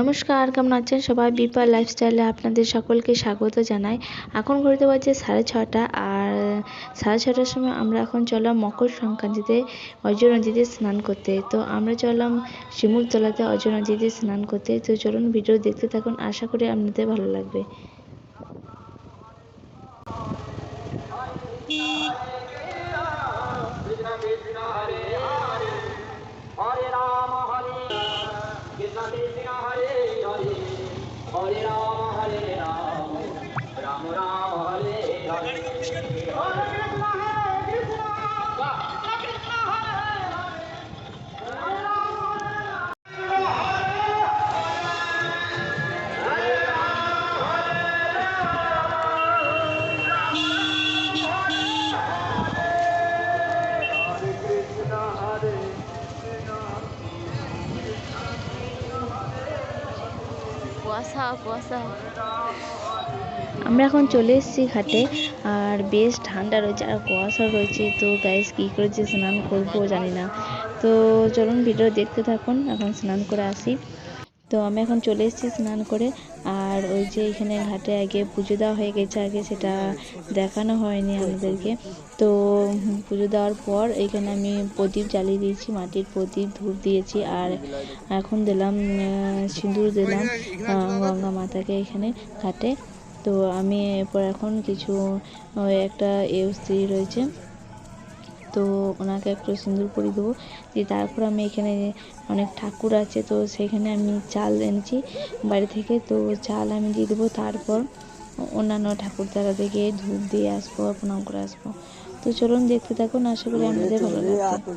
নমস্কার, কেমন আছেন সবাই? বিপার লাইফস্টাইলে আপনাদের সকলকে স্বাগত জানাই। এখন ঘুরতে বাজছে সাড়ে ছটা আর সাড়ে ছটার সময় আমরা এখন চললাম মকর সংক্রান্তিতে অজয় নদীতে স্নান করতে। তো আমরা চললাম শিমুলতলাতে অজয় নদীতে স্নান করতে। তো চলুন ভিডিও দেখতে থাকুন, আশা করি আপনাদের ভালো লাগবে। কুয়াশা কুয়াশা। আমরা এখন চলে এসেছি ঘাটে, আর বেশ ঠান্ডা রয়েছে আর কুয়াশা রয়েছে। তো গাইস কী করে যে স্নান করব জানি না। তো চলুন ভিডিও দেখতে থাকুন, এখন স্নান করে আসি। তো আমি এখন চলে এসেছি স্নান করে। আর ওই যে এখানে ঘাটে আগে পুজো দেওয়া হয়ে গেছে, আগে সেটা দেখানো হয়নি আমাদেরকে। তো পুজো দেওয়ার পর এখানে আমি প্রদীপ জ্বালিয়ে দিয়েছি, মাটির প্রদীপ, ধূপ দিয়েছি আর এখন দিলাম সিঁদুর দিলাম গঙ্গা মাতাকে এখানে ঘাটে। তো আমি এরপর এখন কিছু একটা এও স্ত্রী রয়েছে। তো ওনাকে একটু সিঁদুর পরিয়ে দেবো। দিয়ে তারপর আমি এখানে অনেক ঠাকুর আছে তো সেখানে আমি চাল এনেছি। বাড়ি থেকে তো চাল আমি দিয়ে দেবো। তারপর অন্যান্য ঠাকুর দ্বারা থেকে ধূপ দিয়ে আসব প্রণাম করে আসব। তো চলুন দেখতে থাকুন আশা করি আপনাদের ভালো লাগবে।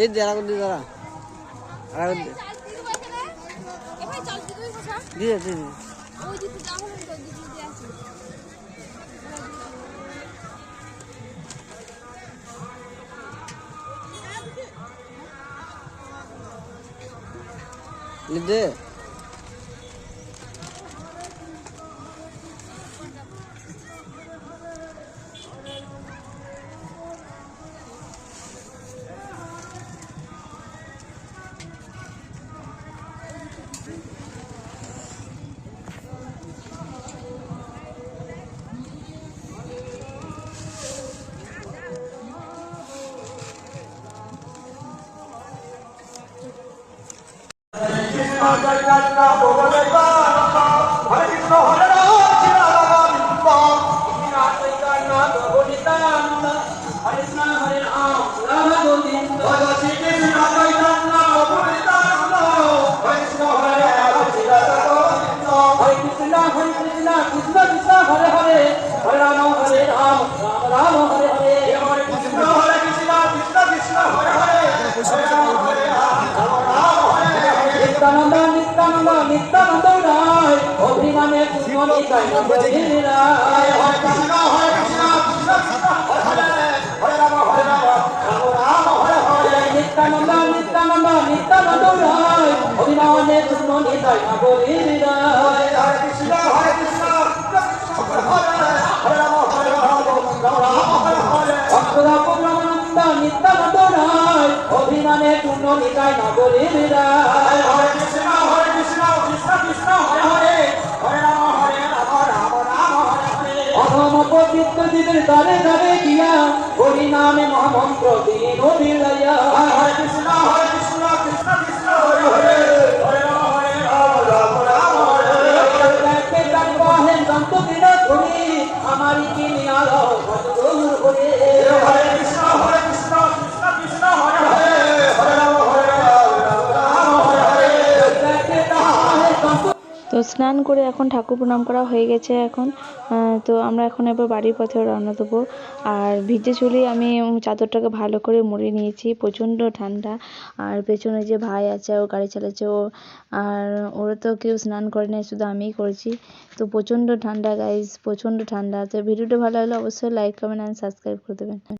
এই দে আর দি দাঁড়া। আর দি। দিয়ে দিয়ে 大吉大利大 নিত্যানন্দ নিত্যানন্দ নিত্যানন্দ রায় অভিমানে কৃষ্ণ নগরীর রায়। হরে কৃষ্ণ দিদের দ্বারে দ্বারে গিয়া হরি নামে মহামন্ত্র দিন বিলয়া হরে কৃষ্ণ হরে স্নান করে এখন ঠাকুর প্রণাম করা হয়ে গেছে এখন। তো আমরা এখন এবার বাড়ির পথে রওনা দেবো। আর ভিজে চুলে আমি চাদরটাকে ভালো করে মুড়ে নিয়েছি। প্রচণ্ড ঠান্ডা। আর পেছনে যে ভাই আছে, ও গাড়ি চালাচ্ছে, ও আর ওরা তো কেউ স্নান করে নাই, শুধু আমিই করেছি। তো প্রচণ্ড ঠান্ডা গাইস প্রচণ্ড ঠান্ডা। তো ভিডিওটা ভালো লাগলে অবশ্যই লাইক কমেন্ট অ্যান্ড সাবস্ক্রাইব করে দেবেন।